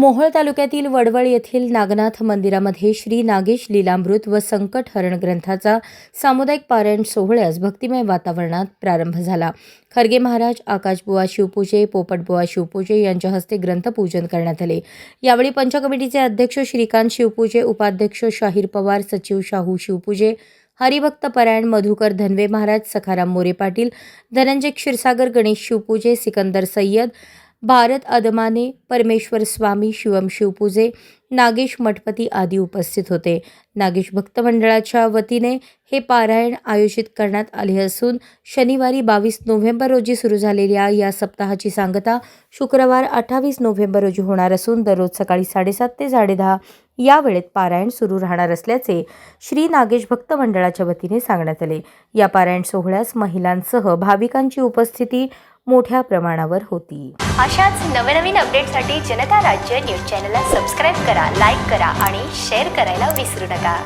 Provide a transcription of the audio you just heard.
मोहोळ तालुक्यातील वडवळ येथील नागनाथ मंदिरामध्ये श्री नागेश लीलामृत व संकट हरण ग्रंथाचा सामुदायिक पारायण सोहळ्यास भक्तिमय वातावरणात प्रारंभ झाला. खरगे महाराज आकाशबुवा शिवपूजे पोपटबुवा शिवपूजे यांच्या हस्ते ग्रंथपूजन करण्यात आले. यावेळी पंचकमिटीचे अध्यक्ष श्रीकांत शिवपूजे उपाध्यक्ष शाहीर पवार सचिव शाहू शिवपूजे हरिभक्त परायण मधुकर धनवे महाराज सखाराम मोरे पाटील धनंजय क्षीरसागर गणेश शिवपूजे सिकंदर सय्यद भारत अदमाने परमेश्वर स्वामी शिवम शिवपूजे नागेश मठपती आदी उपस्थित होते. नागेश भक्त मंडळाच्या वतीने हे पारायण आयोजित करण्यात आले असून शनिवारी बावीस नोव्हेंबर रोजी सुरू झालेल्या या सप्ताहाची सांगता शुक्रवार अठ्ठावीस नोव्हेंबर रोजी होणार असून दररोज सकाळी साडेसात ते साडेदहा या वेळेत पारायण सुरू राहणार असल्याचे श्री नागेश भक्त मंडळाच्या वतीने सांगण्यात आले. या पारायण सोहळ्यास महिलांसह भाविकांची उपस्थिती मोठ्या प्रमाणावर होती. अशाच नवनवीन अपडेटसाठी जनता राज्य न्यूज चॅनलला सबस्क्राईब करा लाईक करा आणि शेअर करायला विसरू नका.